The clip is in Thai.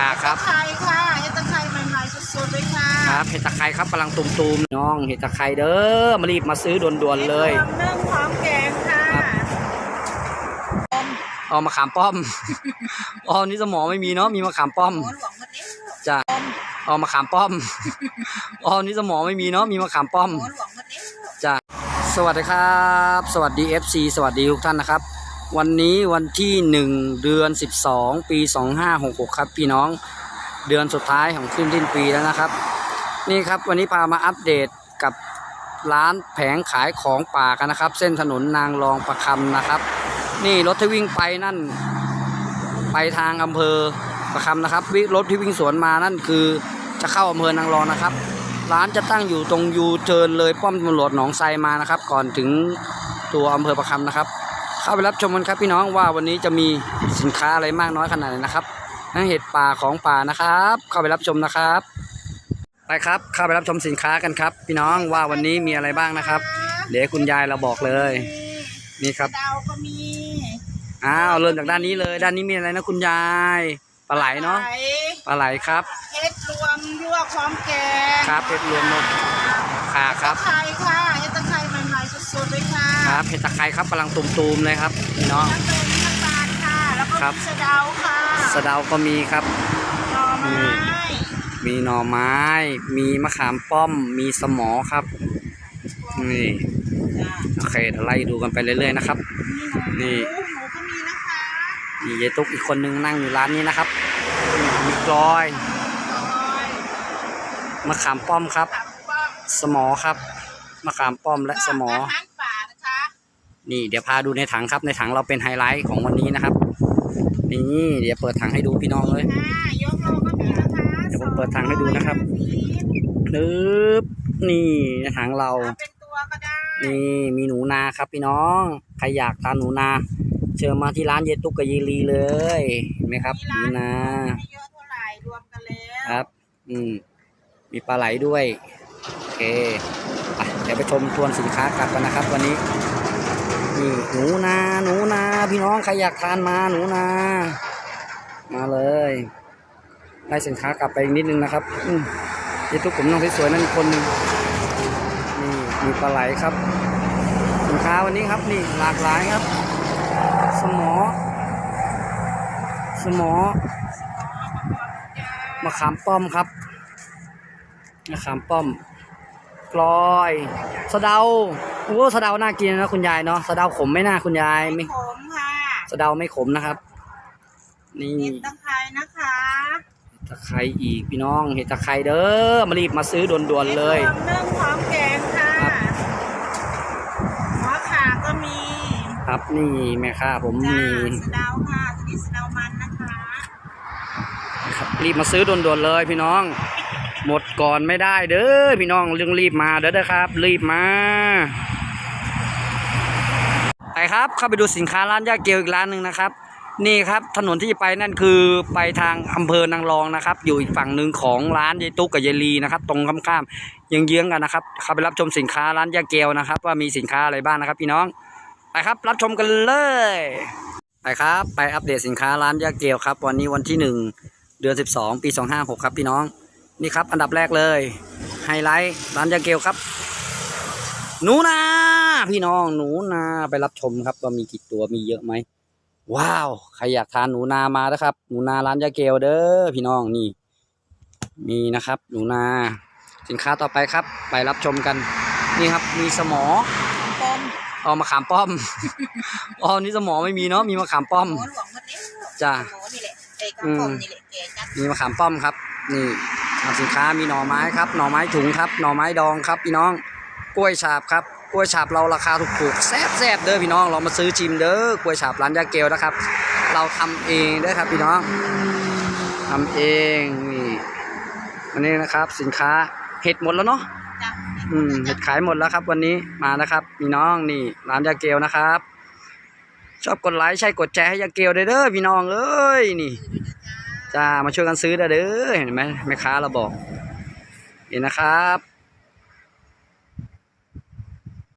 อ่าครับ ไข่ค่ะเห็ดตะไคร้ใหม่ๆสดๆเลยค่ะครับเห็ดตะไคร้ครับกำลังตุมๆน้องเห็ดตะไคร้เด้อมารีบมาซื้อด่วนๆเลยห็ดรวมนึ่งพร้อมแกงค่ะครับเอามาขามป้อมอ๋อนี่สมองไม่มีเนาะมีมะขามป้อมหมูหลวงหมดแล้วจะเอามาขามป้อมอ๋อนี่สมองไม่มีเนาะมีมะขามป้อมหมูหลวงหมดแล้วจะสวัสดีครับ สวัสดี FC สวัสดีทุกท่านนะครับ วันนี้วันที่1เดือน12ปี2566ครับ พี่น้องเดือนสุดท้ายของขึ้นสิ้นปีแล้วนะครับ นี่ครับวันนี้พามาอัปเดตกับร้านแผงขายของป่ากันนะครับ เส้นถนนนางรองประคำนะครับ นี่รถที่วิ่งไปนั่น ไปทางอำเภอประคำนะครับรถที่วิ่งสวนมานั่นคือจะเข้าอำเภอนางรองนะครับ ร้านจะตั้งอยู่ตรงยูเทิร์นเลยป้อมตำรวจหนองไซมานะครับ ก่อนถึงตัวอำเภอประคำนะครับ เข้าไปรับชมกันครับพี่น้องว่าวันนี้จะมีสินค้าอะไรมากน้อยขนาดไหนนะครับทั้งเห็ดป่าของป่านะครับ เข้าไปรับชมนะครับ ไปครับ เข้าไปรับชมสินค้ากันครับ พี่น้องว่าวันนี้มีอะไรบ้างนะครับ เดี๋ยวคุณยายเราบอกเลยนี่ครับ ดาวก็มีอ้าวเริ่มจากด้านนี้เลย ด้านนี้มีอะไรนะคุณยายปลาไหลเนาะไข่ปลาไหลครับเห็ดรวมลวกพร้อมแกงครับเห็ดรวมนกขาครับตะไคร้ค่ะ ค่ะครับเห็ดตะไคร้ครับกำลังตุมๆเลยครับพี่น้องน้ำเป็นน้ำตาลค่ะแล้วก็ครับมีสะเดาค่ะสะเดาก็มีครับหน่อไม้มีหน่อไม้ มีมะขามป้อม มีสมอครับนี่จ้ะโอเคเดี๋ยวไล่ดูกันไปเรื่อยๆนะครับ นี่หมูหมูก็มีนะคะมียายตุ๊กอีกคนนึงนั่งอยู่ร้านนี้นะครับนี่มีกลอยร้อยมะขามป้อมครับสามป้อมสมอครับมะขามป้อมและสมอ นี่เดี๋ยวพาดูในถังครับ ในถังเราเป็นไฮไลท์ของวันนี้นะครับ นี่เดี๋ยวเปิดถังให้ดูพี่น้องเลยค่ะยกโลก็มีนะคะเดี๋ยวผมเปิดถังให้ดูนะครับสองอยห้าสิบปึ๊บนี่ในถังเราเอาเป็นตัวก็ได้นี่มีหนูนาครับพี่น้องใครอยากทานหนูนา เชิญมาที่ร้านเยตุกกบยีรีเลยเห็นไหมครับหนูนาไม่เยอะเท่าไหร่รวมกันแล้วครับ อืมมีปลาไหลด้วย โอเคไปเดี๋ยวไปชมทวนสินค้ากลับกันนะครับวันนี้ นี่หนูนา หนูนา พี่น้องใครอยากทานมาหนูนา มาเลย ได้สินค้ากลับไปอีกนิดนึงนะครับอืมเยตุกผมน้องสวยๆนั่นคนนึงนี่มีปลาไหลครับ สินค้าวันนี้ครับนี่หลากหลายครับ สมอ สมอมะขามป้อมครับมะขามป้อมกลอยสะเดา อ้สะเดาน่ากินนะคุณยายเนาะสะเดาขมไหม่น่าคุณยายไม่ขมค่ะสะเดาไม่ขมนะครับ นี่เห็ดตะไคร้นะคะตะไคร้อีกพี่น้องเห็ดตะไคร้เด้อมารีบมาซื้อด่วนๆเลยห็ดรวมนึ่งพร้อมแกงค่ะครับหัวขาก็มี ครับนี่แม่ค้าผมจ้ามีสะเดาค่ะสนิทสะเดามันนะคะครับรีบมาซื้อด่วนๆเลยพี่น้องหมดก่อนไม่ได้เด้อพี่น้องเรื่องรีบมาเด้อเด้อครับ รีบมาไป ครับ เข้าไปดูสินค้าร้านย่าเกียวอีกร้านหนึ่งนะครับ นี่ครับถนนที่ไปนั่นคือไปทางอำเภอนางรองนะครับ อยู่อีกฝั่งหนึ่งของร้านยายตุ๊กกับยายลีนะครับ ตรงข้ามๆยังเยื้องๆกันนะครับ เข้าไปรับชมสินค้าร้านย่าเกียวนะครับ ว่ามีสินค้าอะไรบ้างนะครับ พี่น้องไปครับ รับชมกันเลยไปครับ ไปอัปเดตสินค้าร้านย่าเกียวครับ วันนี้วันที่หนึ่งเดือนสิบสองปีสองห้าหกครับพี่น้องนี่ครับ อันดับแรกเลย ไฮไลท์ร้านยาเกลครับหนูนา พี่น้องหนูนาไปรับชมครับว่ามีกี่ตัวมีเยอะไหมว้าวใครอยากทานหนูนามานะครับ หนูนาร้านยาเกลเด้อพี่น้องนี่ มีนะครับ หนูนา สินค้าต่อไปครับ ไปรับชมกัน นี่ครับ มีสมอปมเอามาขามป้อมอ๋อนี่สมอไม่มีเนาะมีมะขามป้อมหมูหลวงหมดแล้วจ้ะหมูนี่แหละไอ้กระป๋อมนี่แหละแกจัดมีมะขามป้อมครับ นี่ทำสินค้ามีหน่อไม้ครับ หน่อไม้ถุงครับ หน่อไม้ดองครับ พี่น้อง กล้วยฉาบครับ กล้วยฉาบเราราคาถูกๆแซ่บๆเด้อพี่น้องเรามาซื้อชิมเด้อกล้วยฉาบร้านยาเกลนะครับ เราทำเองเด้อครับพี่น้องทำเองนี่อันนี้นะครับ สินค้าเห็ดหมดแล้วเนาะจ้ะอืมเห็ดขายหมดแล้วครับ วันนี้มานะครับพี่น้องนี่ร้านยาเกลนะครับ ชอบกดไลค์ใช่กดแชร์ให้ยาเกลเด้อเด้อพี่น้องเอ้ยนี่จ้ามาช่วยกันซื้อเด้อเด้อเห็นไหมแม่ค้าเราบอกเห็นนะครับ